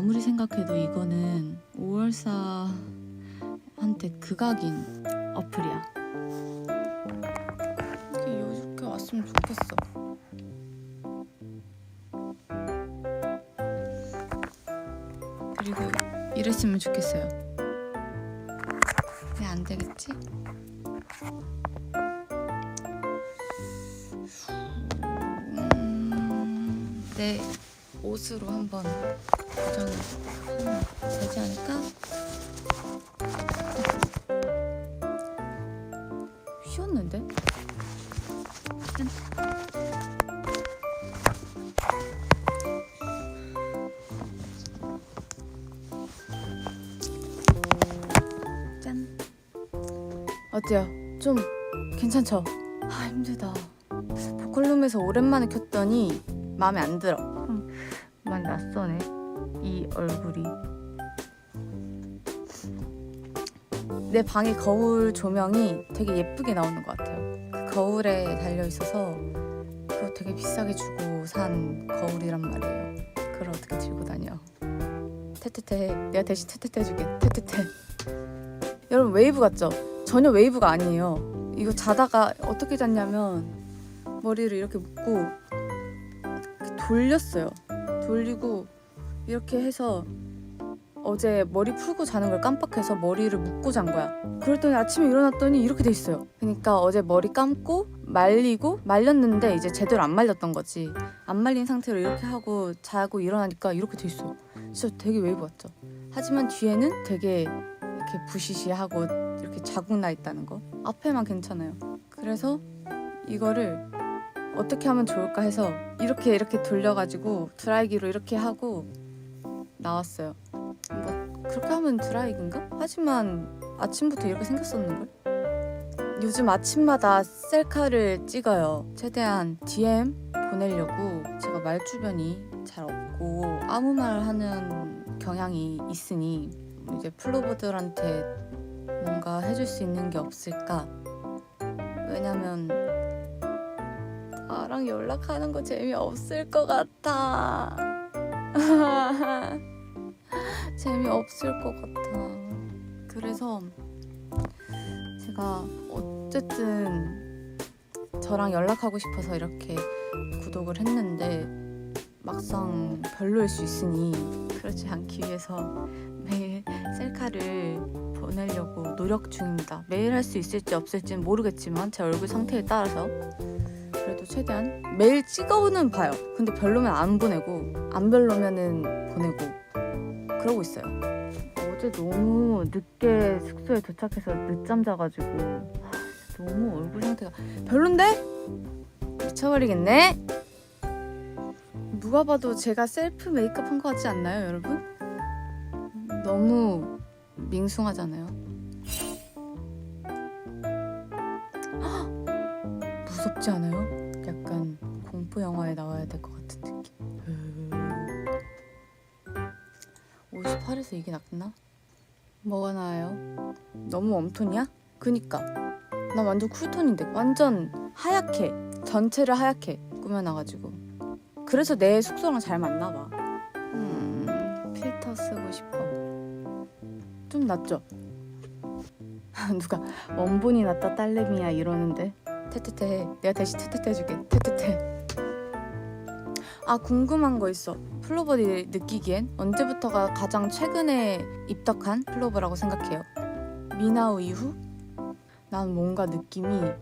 아무리 생각해도 이거는 5월사한테 극악인 어플이야. 이렇게 왔으면 좋겠어. 그리고 이랬으면 좋겠어요. 왜 안 되겠지? 음, 내 옷으로 한번 하면 되지 않을까? 쉬었는데? 짠. 어때요? 좀 괜찮죠? 아 힘들다. 보컬룸에서 오랜만에 켰더니 마음에 안 들어. 많이 낯서네. 이 얼굴이. 내 방의 거울 조명이 되게 예쁘게 나오는 것 같아요. 그 거울에 달려 있어서 그거 되게 비싸게 주고 산 거울이란 말이에요. 그걸 어떻게 들고 다녀? 테테테 내가 대신 테테테 해줄게. 테테테. 여러분 웨이브 같죠? 전혀 웨이브가 아니에요. 이거 자다가 어떻게 잤냐면 머리를 이렇게 묶고 돌렸어요. 돌리고 이렇게 해서 어제 머리 풀고 자는 걸 깜빡해서 머리를 묶고 잔 거야. 그랬더니 아침에 일어났더니 이렇게 돼 있어요. 그러니까 어제 머리 감고 말리고 말렸는데 이제 제대로 안 말렸던 거지. 안 말린 상태로 이렇게 하고 자고 일어나니까 이렇게 돼 있어. 진짜 되게 웨이브 같죠. 하지만 뒤에는 되게 이렇게 부시시하고 이렇게 자국 나 있다는 거. 앞에만 괜찮아요. 그래서 이거를 어떻게 하면 좋을까 해서 이렇게 이렇게 돌려가지고 드라이기로 이렇게 하고 나왔어요. 뭐 그렇게 하면 드라이기인가? 하지만 아침부터 이렇게 생겼었는걸? 요즘 아침마다 셀카를 찍어요. 최대한 DM 보내려고 제가 말 주변이 잘 없고 아무 말 하는 경향이 있으니 이제 플로버들한테 뭔가 해줄 수 있는 게 없을까? 왜냐면 나랑 연락하는 거 재미없을 것 같아. 재미없을 것 같아. 그래서 제가 어쨌든 저랑 연락하고 싶어서 이렇게 구독을 했는데 막상 별로일 수 있으니 그렇지 않기 위해서 매일 셀카를 보내려고 노력 중입니다. 매일 할 수 있을지 없을지는 모르겠지만 제 얼굴 상태에 따라서 그래도 최대한 매일 찍어오는 봐요. 근데 별로면 안 보내고 안 별로면은 보내고 그러고 있어요. 어제 너무 늦게 숙소에 도착해서 늦잠 자가지고 하, 너무 얼굴 상태가 별론데 미쳐버리겠네. 누가 봐도 제가 셀프 메이크업 한것 같지 않나요, 여러분? 너무 밍숭하잖아요. 헉! 무섭지 않아요? 약간 공포 영화에 나와야 될것느 58에서 이게 낫나? 뭐가 나아요? 너무 웜톤이야? 그니까 나 완전 쿨톤인데 완전 하얗게 전체를 하얗게 꾸며놔가지고 그래서 내 숙소랑 잘 맞나 봐. 음 필터 쓰고 싶어. 좀 낫죠? 누가 원본이 낫다 딸내미야 이러는데 테테테 내가 대신 테테테 해줄게 테테테 아 궁금한 거 있어 플로버들이 느끼기엔 언제부터가 가장 최근에 입덕한 플로버라고 생각해요 미나우 이후? 난 뭔가 느낌이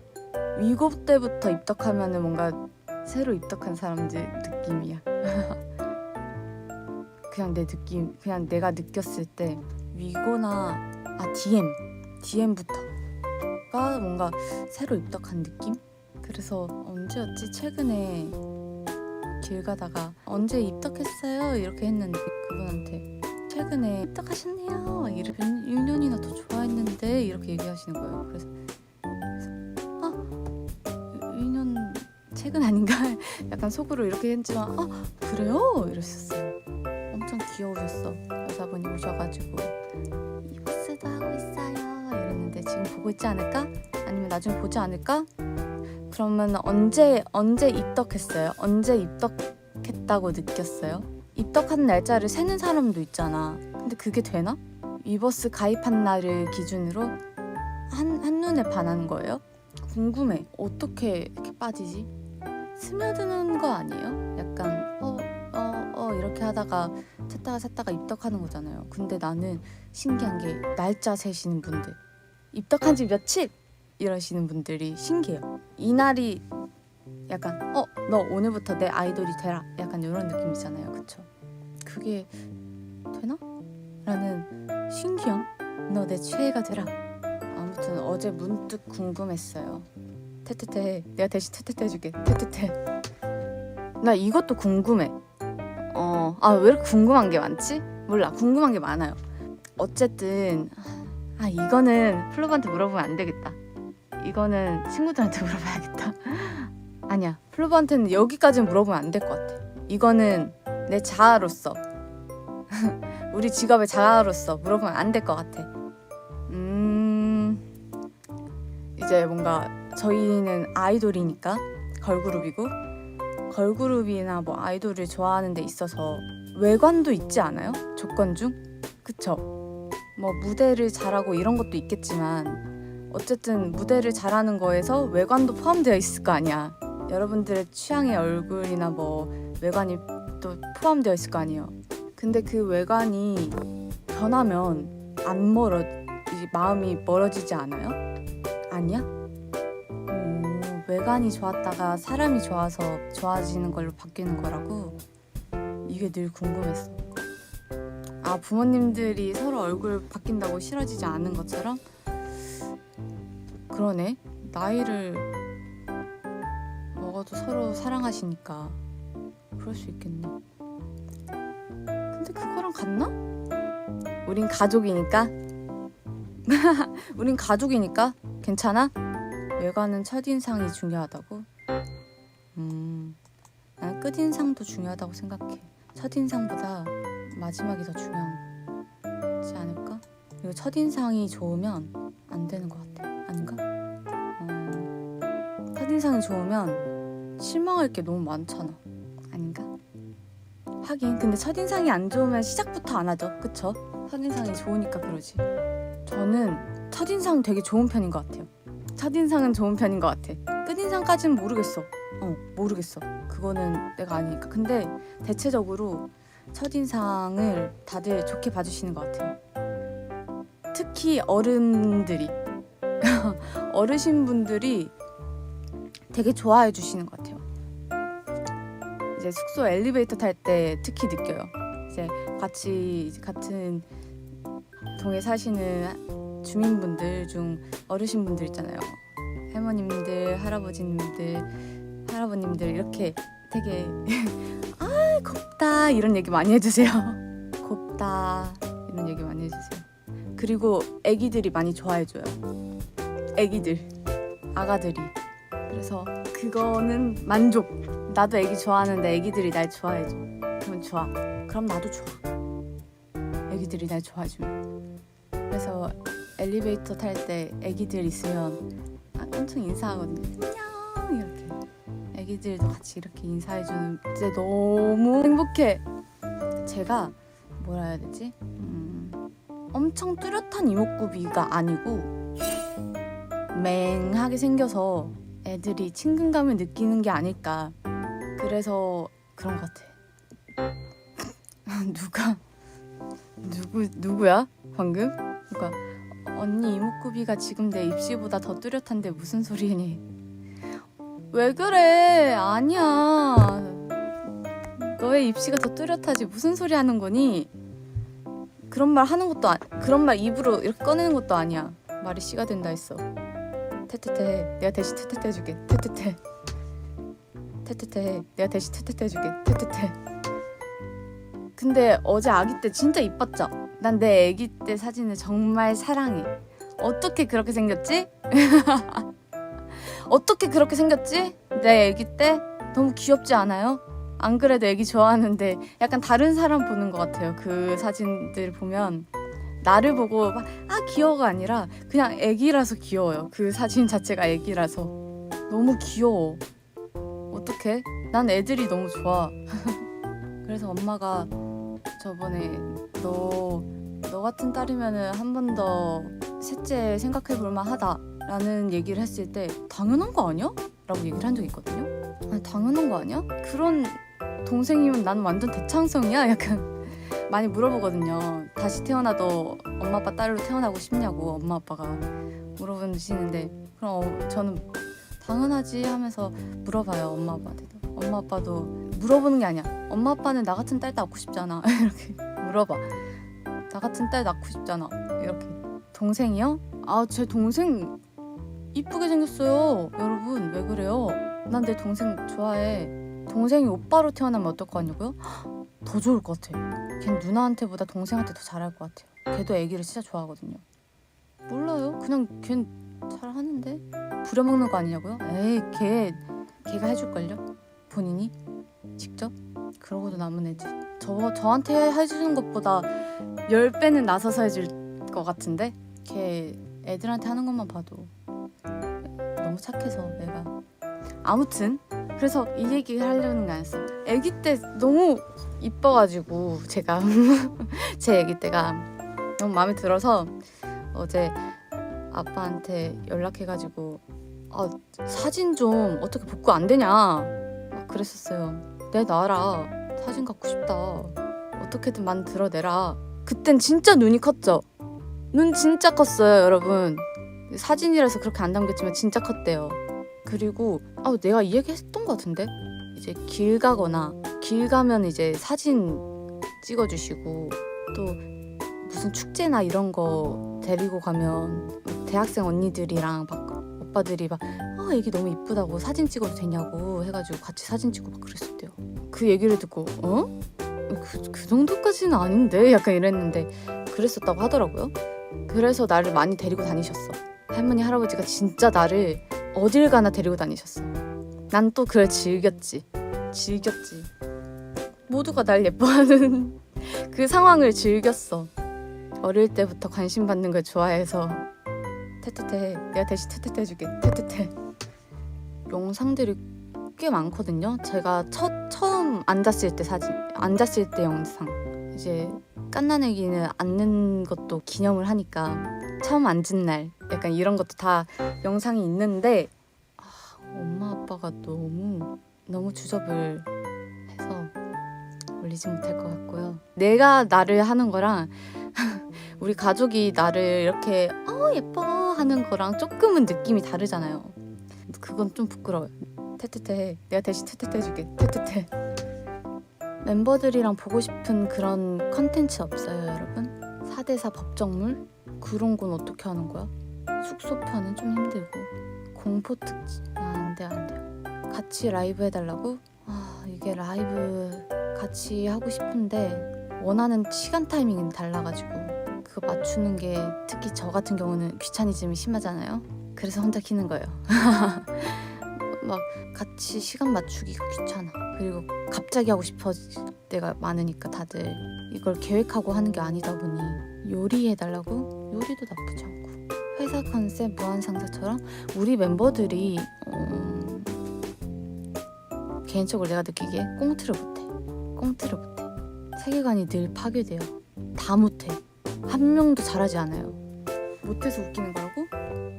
위고 때부터 입덕하면은 뭔가 새로 입덕한 사람들 느낌이야 그냥 내 느낌 그냥 내가 느꼈을 때 위고나 아 DM DM부터가 뭔가 새로 입덕한 느낌? 그래서 언제였지? 최근에 길 가다가 언제 입덕했어요? 이렇게 했는데 그분한테 최근에 입덕하셨네요. 이렇게 1년이나 더 좋아했는데 이렇게 얘기하시는 거예요. 그래서, 아 1년 최근 아닌가? 약간 속으로 이렇게 했지만 아 그래요? 이러셨어요. 엄청 귀여우셨어. 여자분이 오셔가지고 이버스도 하고 있어요. 이랬는데 지금 보고 있지 않을까? 아니면 나중에 보지 않을까? 그러면 언제 언제 입덕했어요? 언제 입덕했다고 느꼈어요? 입덕하는 날짜를 세는 사람도 있잖아. 근데 그게 되나? 위버스 가입한 날을 기준으로 한 한눈에 반하는 거예요? 궁금해. 어떻게 이렇게 빠지지? 스며드는 거 아니에요? 약간 어 어, 어, 이렇게 하다가 찾다가 찾다가 입덕하는 거잖아요. 근데 나는 신기한 게 날짜 세시는 분들 입덕한 지 며칠 이러시는 분들이 신기해요. 이 날이 약간 어 너 오늘부터 내 아이돌이 되라 약간 이런 느낌이잖아요. 그쵸? 그게 되나? 라는 신기함? 너 내 최애가 되라. 아무튼 어제 문득 궁금했어요. 테테테 내가 대신 테테테 해줄게. 테테테. 나 이것도 궁금해. 어, 아 왜 이렇게 궁금한 게 많지? 몰라, 궁금한 게 많아요. 어쨌든 아 이거는 플로버한테 물어보면 안 되겠다. 이거는 친구들한테 물어봐야겠다. 아니야, 플로버한테는 여기까지는 물어보면 안 될 것 같아. 이거는 내 자아로서 우리 직업의 자아로서 물어보면 안 될 것 같아. 음 이제 뭔가 저희는 아이돌이니까 걸그룹이고 걸그룹이나 뭐 아이돌을 좋아하는 데 있어서 외관도 있지 않아요? 조건 중? 그쵸? 뭐 무대를 잘하고 이런 것도 있겠지만 어쨌든 무대를 잘하는 거에서 외관도 포함되어 있을 거 아니야. 여러분들의 취향의 얼굴이나 뭐 외관이 또 포함되어 있을 거 아니에요. 근데 그 외관이 변하면 안 멀어 이 마음이 멀어지지 않아요? 아니야? 오, 외관이 좋았다가 사람이 좋아서 좋아지는 걸로 바뀌는 거라고 이게 늘 궁금했어. 아 부모님들이 서로 얼굴 바뀐다고 싫어지지 않은 것처럼 그러네 나이를 먹어도 서로 사랑하시니까 그럴 수 있겠네. 근데 그거랑 같나? 우린 가족이니까. 우린 가족이니까 괜찮아? 외관은 첫인상이 중요하다고? 음, 난 끝인상도 중요하다고 생각해. 첫인상보다 마지막이 더 중요하지 않을까? 그리고 첫인상이 좋으면 안 되는 것 같아. 첫인상이 좋으면 실망할 게 너무 많잖아. 아닌가? 하긴 근데 첫인상이 안 좋으면 시작부터 안 하죠. 그쵸? 첫인상이 좋으니까 그러지. 저는 첫인상 되게 좋은 편인 것 같아요. 첫인상은 좋은 편인 것 같아. 끝인상까지는 모르겠어. 어, 모르겠어. 그거는 내가 아니니까. 근데 대체적으로 첫인상을 다들 좋게 봐주시는 것 같아요. 특히 어른들이. 어르신분들이 되게 좋아해 주시는 것 같아요. 이제 숙소 엘리베이터 탈 때 특히 느껴요. 이제 같이 같은 동에 사시는 주민분들 중 어르신분들 있잖아요. 할머님들, 할아버지님들, 할아버님들 이렇게 되게 아 곱다 이런 얘기 많이 해주세요. 곱다 이런 얘기 많이 해주세요. 그리고 아기들이 많이 좋아해줘요. 아기들, 아가들이. 그래서 그거는 만족. 나도 아기 좋아하는데 아기들이 날 좋아해줘. 그럼 좋아. 그럼 나도 좋아. 아기들이 날 좋아해주면. 그래서 엘리베이터 탈때 아기들 있으면 아, 엄청 인사하거든요. 안녕 이렇게. 아기들도 같이 이렇게 인사해주는 진짜 너무 행복해. 제가 뭐라 해야 되지? 음, 엄청 뚜렷한 이목구비가 아니고 맹하게 생겨서 애들이 친근감을 느끼는 게 아닐까. 그래서 그런 것 같아. 누가 누구 누구야 방금? 누가 언니 이목구비가 지금 내 입시보다 더 뚜렷한데 무슨 소리니? 왜 그래? 아니야. 너의 입시가 더 뚜렷하지 무슨 소리 하는 거니? 그런 말 하는 것도 아, 그런 말 입으로 이렇게 꺼내는 것도 아니야. 말이 씨가 된다 했어. 테테테 내가 대신 테테테 해줄게. 테테테 테테테 내가 대신 테테테 해줄게. 테테테 근데 어제 아기 때 진짜 이뻤죠? 난 내 아기 때 사진을 정말 사랑해. 어떻게 그렇게 생겼지? 어떻게 그렇게 생겼지? 내 아기 때 너무 귀엽지 않아요? 안 그래도 애기 좋아하는데 약간 다른 사람 보는 것 같아요. 그 사진들 보면 나를 보고 막, 아 귀여워가 아니라 그냥 애기라서 귀여워요. 그 사진 자체가 애기라서 너무 귀여워. 어떡해? 난 애들이 너무 좋아. 그래서 엄마가 저번에 너 너 같은 딸이면은 한 번 더 셋째 생각해 볼 만 하다 라는 얘기를 했을 때 당연한 거 아니야? 라고 얘기를 한 적이 있거든요. 아니 당연한 거 아니야? 그런 동생이면 나는 완전 대창성이야. 약간 많이 물어보거든요. 다시 태어나도 엄마 아빠 딸로 태어나고 싶냐고 엄마 아빠가 물어보시는데 그럼 어, 저는 당연하지 하면서 물어봐요 엄마 아빠한테도. 엄마 아빠도 물어보는 게 아니야. 엄마 아빠는 나 같은 딸 낳고 싶잖아. 이렇게 물어봐. 나 같은 딸 낳고 싶잖아. 이렇게. 동생이요? 아, 제 동생 이쁘게 생겼어요. 여러분, 왜 그래요? 난 내 동생 좋아해. 동생이 오빠로 태어나면 어떨 것 같냐고요? 더 좋을 것 같아. 걘 누나한테보다 동생한테 더 잘할 것 같아요. 걔도 애기를 진짜 좋아하거든요. 몰라요. 그냥 걘 잘하는데 부려먹는 거 아니냐고요? 에이, 걔 걔가 해줄걸요? 본인이 직접? 그러고도 남은 애지. 저 저한테 해주는 것보다 열 배는 나서서 해줄 것 같은데 걔 애들한테 하는 것만 봐도 너무 착해서 애가 아무튼 그래서 이 얘기 하려는 게 아니었어 애기 때 너무 이뻐가지고 제가 제 애기 때가 너무 마음에 들어서 어제 아빠한테 연락해가지고 아 사진 좀 어떻게 복구 안 되냐 막 그랬었어요 내 나라 사진 갖고 싶다 어떻게든 만들어내라 그땐 진짜 눈이 컸죠. 눈 진짜 컸어요, 여러분. 사진이라서 그렇게 안 담겼지만 진짜 컸대요. 그리고 아 내가 이 얘기 했던 것 같은데 이제 길 가거나 길 가면 이제 사진 찍어주시고 또 무슨 축제나 이런 거 데리고 가면 대학생 언니들이랑 막 오빠들이 막 아 애기 너무 이쁘다고 사진 찍어도 되냐고 해가지고 같이 사진 찍고 막 그랬었대요. 그 얘기를 듣고 어? 그, 그 정도까지는 아닌데 약간 이랬는데 그랬었다고 하더라고요. 그래서 나를 많이 데리고 다니셨어. 할머니 할아버지가 진짜 나를 어딜 가나 데리고 다니셨어. 난 또 그걸 즐겼지. 즐겼지. 모두가 날 예뻐하는 그 상황을 즐겼어. 어릴 때부터 관심 받는 걸 좋아해서 테테테 내가 대신 테테테 해줄게 테테테 영상들이 꽤 많거든요. 제가 첫 처음 앉았을 때 사진, 앉았을 때 영상. 이제 깐난애기는 앉는 것도 기념을 하니까 처음 앉은 날 약간 이런 것도 다 영상이 있는데 아, 엄마 아빠가 너무 너무 주접을 해서 올리지 못할 것 같고요. 내가 나를 하는 거랑 우리 가족이 나를 이렇게 어 예뻐 하는 거랑 조금은 느낌이 다르잖아요. 그건 좀 부끄러워요. 테테테 내가 대신 테테테 해줄게 테테테 멤버들이랑 보고 싶은 그런 컨텐츠 없어요 여러분? 4대4 법정물? 그런 건 어떻게 하는 거야? 숙소 편은 좀 힘들고 공포 특집 아, 안돼 안돼 같이 라이브 해달라고? 아 이게 라이브 같이 하고 싶은데 원하는 시간 타이밍이 달라가지고 그거 맞추는 게 특히 저 같은 경우는 귀차니즘이 심하잖아요 그래서 혼자 키는 거예요 막 같이 시간 맞추기가 귀찮아. 그리고 갑자기 하고 싶어질 때가 많으니까 다들 이걸 계획하고 하는 게 아니다 보니 요리해달라고? 요리도 않고. 회사 컨셉 무한상사처럼 우리 멤버들이 음, 개인적으로 내가 느끼기에 꽁트를 못해. 꽁트를 못해. 세계관이 늘 파괴돼요. 다 못해. 한 명도 잘하지 않아요. 못해서 웃기는 거라고?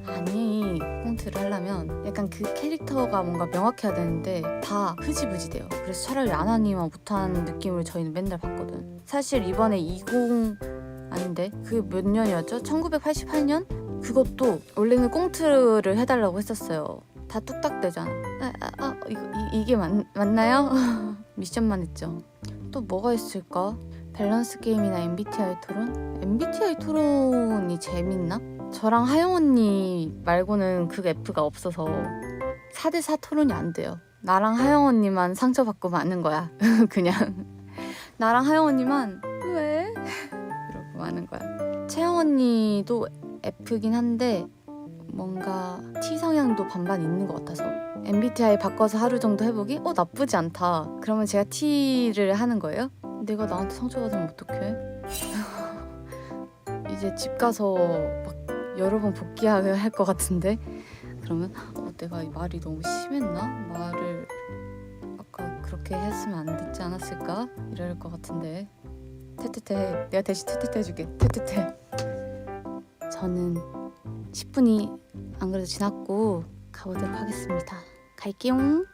아니 꽁트를 하려면 약간 그 캐릭터가 뭔가 명확해야 되는데 다 흐지부지 돼요 그래서 차라리 안 하니만 못한 느낌을 저희는 맨날 받거든 사실 이번에 20 아닌데 그게 몇 년이었죠? 1988년? 그것도 원래는 꽁트를 해달라고 했었어요 다 뚝딱 되잖아 아, 아, 아 이거, 이, 이게 맞, 맞나요? 미션만 했죠 또 뭐가 있을까? 밸런스 게임이나 MBTI 토론? MBTI 토론이 재밌나? 저랑 하영 언니 말고는 그 F가 없어서 4대4 토론이 안 돼요. 나랑 하영 언니만 상처받고 마는 거야. 그냥 나랑 하영 언니만 왜? 이러고 마는 거야. 채영 언니도 F긴 한데 뭔가 T 성향도 반반 있는 것 같아서 MBTI 바꿔서 하루 정도 해보기? 어 나쁘지 않다. 그러면 제가 T를 하는 거예요? 내가 나한테 상처받으면 어떡해? 이제 집 가서 막 여러 번 복귀해야 할것 같은데 그러면 어, 내가 이 말이 너무 심했나? 말을 아까 그렇게 했으면 안 됐지 않았을까 이럴 것 같은데 테테테 내가 대신 테테테 해줄게 테테테 저는 10분이 안 그래도 지났고 가보도록 하겠습니다. 갈게용